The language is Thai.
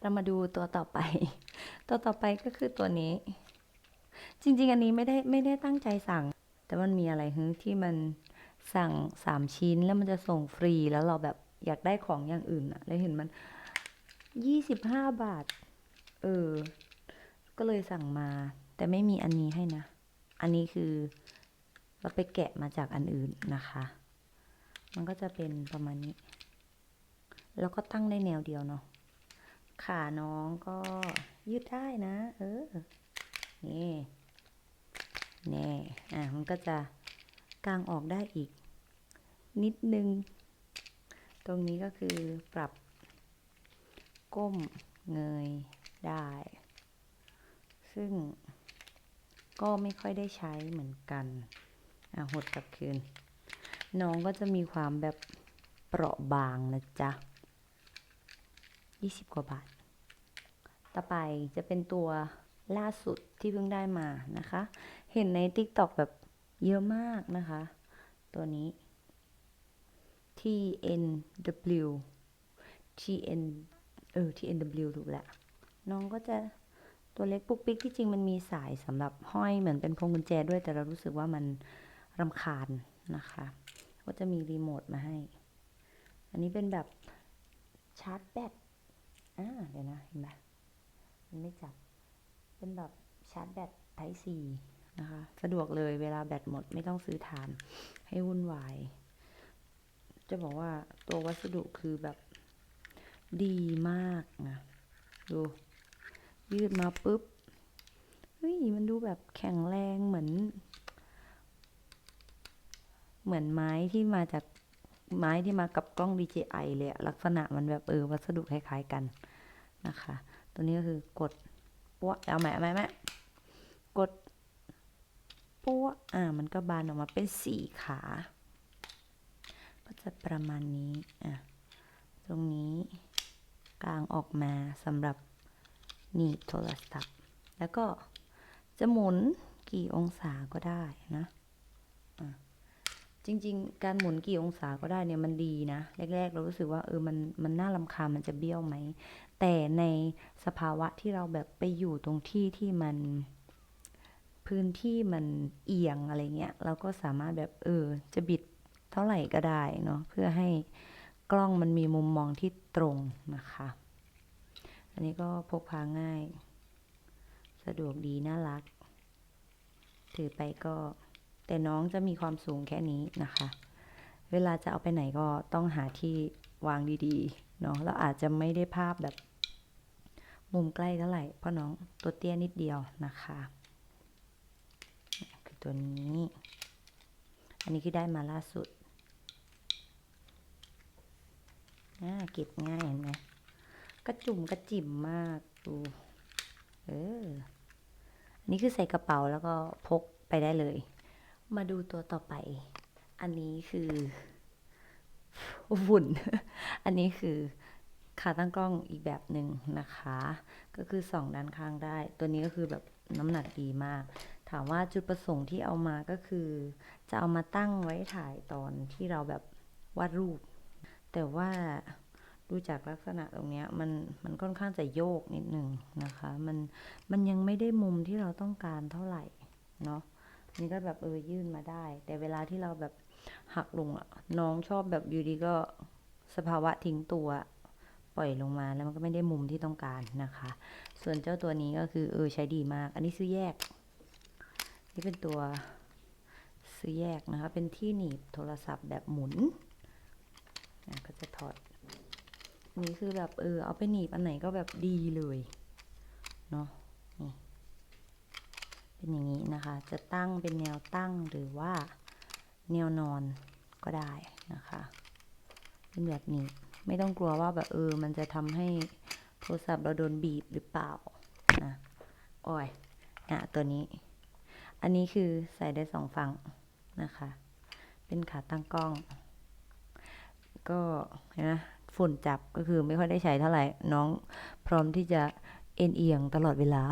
เรามาดูตัวต่อไป ตัวต่อไปก็คือตัวนี้ จริง ๆ อันนี้ไม่ได้ไม่ได้ตั้งใจสั่ง แต่มันมีอะไรฮึที่มันสั่งสามชิ้นแล้วมันจะส่งฟรีแล้วเราแบบอยากได้ของอย่างอื่นอะแล้วเห็นมันยี่สิบห้าบาท เออ ก็เลยสั่งมา แต่ไม่มีอันนี้ให้นะ อันนี้คือเราไปแกะมาจากอันอื่นนะคะ มันก็จะเป็นประมาณนี้ แล้วก็ตั้งได้แนวเดียวเนาะ ขาน้องก็ยืดได้นะ เออ นี่นี่อะ มันก็จะกางออกได้อีก นิดนึง ตรงนี้ก็คือปรับ ก้มเงยได้ ซึ่งก็ไม่ค่อยได้ใช้เหมือนกัน อะ หดกลับคืน น้องก็จะมีความแบบเปราะบางนะจ๊ะ 20 กว่าบาท ต่อไปจะเป็นตัวล่าสุดที่เพิ่งได้มานะคะ เห็นใน TikTok แบบเยอะมากนะคะ ตัวนี้ TNW TN เออ TNW ถูกแหละน้องก็จะตัวเล็กปุ๊กปิ๊กที่จริงมันมีสายสำหรับห้อยเหมือนเป็นพวงกุญแจด้วยแต่เรารู้สึกว่ามันรำคาญนะคะ ก็จะมีรีโมทมาให้ อันนี้เป็นแบบชาร์จแบต อ่าเดี๋ยวนะเห็นไหมมันไม่จับ เป็นแบบชาร์จแบต Type C นะคะ สะดวกเลยเวลาแบตหมดไม่ต้องซื้อฐานให้วุ่นวาย จะบอกว่าตัววัสดุคือแบบดีมากนะ ดู ยืดมาปุ๊บเฮ้ยมันดูแบบแข็งแรงเหมือน เหมือนไม้ที่มาจากไม้ที่มากับกล้อง DJI เลยลักษณะมันแบบเออวัสดุคล้ายๆกัน นะคะ ตัวนี้ก็คือกดปั้วเอาไหมเอาไหมแม่กดปั้วอ่ามันก็บานออกมาเป็นสี่ขา ก็จะประมาณนี้อะตรงนี้กลางออกมาสำหรับหนีบโทรศัพท์ แล้วก็จะหมุนกี่องศาก็ได้นะอะ จริง ๆ การหมุนกี่องศาก็ได้เนี่ยมันดีนะ แรก ๆ เรารู้สึกว่าเออมันมันน่าลำคาญมันจะเบี้ยวไหม แต่ในสภาวะที่เราแบบไปอยู่ตรงที่ที่มันพื้นที่มันเอียงอะไรเงี้ยเราก็สามารถแบบเออจะบิดเท่าไหร่ก็ได้เนาะเพื่อให้กล้องมันมีมุมมองที่ตรงนะคะ อันนี้ก็พกพาง่าย สะดวกดีน่ารัก ถือไปก็ แต่น้องจะมีความสูงแค่นี้นะคะ เวลาจะเอาไปไหนก็ต้องหาที่วางดีๆเนาะแล้วอาจจะไม่ได้ภาพแบบมุมใกล้เท่าไหร่เพราะน้องตัวเตี้ยนิดเดียวนะคะ คือตัวนี้ อันนี้คือได้มาล่าสุดอ่าเก็บง่ายเห็นไหมกระจุ่มกระจิ๋มมากดูเอออันนี้คือใส่กระเป๋าแล้วก็พกไปได้เลย มาดูตัวต่อไป อันนี้คือฝุ่น อันนี้คือขาตั้งกล้องอีกแบบหนึ่งนะคะ ก็คือสองด้านข้างได้ ตัวนี้ก็คือแบบน้ำหนักดีมาก ถามว่าจุดประสงค์ที่เอามาก็คือ จะเอามาตั้งไว้ถ่ายตอนที่เราแบบวาดรูป แต่ว่าดูจากลักษณะตรงนี้มันมันค่อนข้างจะโยกนิดหนึ่งนะคะ มันมันยังไม่ได้มุมที่เราต้องการเท่าไหร่เนาะ นี่ก็แบบเออยื่นมาได้ แต่เวลาที่เราแบบหักลงอะน้องชอบแบบอยู่ดีก็สภาวะทิ้งตัว ปล่อยลงมาแล้วมันก็ไม่ได้มุมที่ต้องการนะคะ ส่วนเจ้าตัวนี้ก็คือเออใช้ดีมาก อันนี้ซื้อแยก นี่เป็นตัวซื้อแยกนะคะ เป็นที่หนีบโทรศัพท์แบบหมุนอะก็จะถอดนนี้คือแบบเออเอาไปหนีบอันไหนก็แบบดีเลยเนาะ เป็นอย่างนี้นะคะ จะตั้งเป็นแนวตั้งหรือว่าแนวนอนก็ได้นะคะ เป็นแบบนี้ไม่ต้องกลัวว่าแบบเออ มันจะทำให้โทรศัพท์เราโดนบีบหรือเปล่านะโอ้ยอะตัวนี้ อันนี้คือใส่ได้สองฝั่งนะคะ เป็นขาตั้งกล้อง ก็เห็นไหมฝุ่นจับก็คือไม่ค่อยได้ใช้เท่าไหร่ น้องพร้อมที่จะเอ็นเอียงตลอดเวลา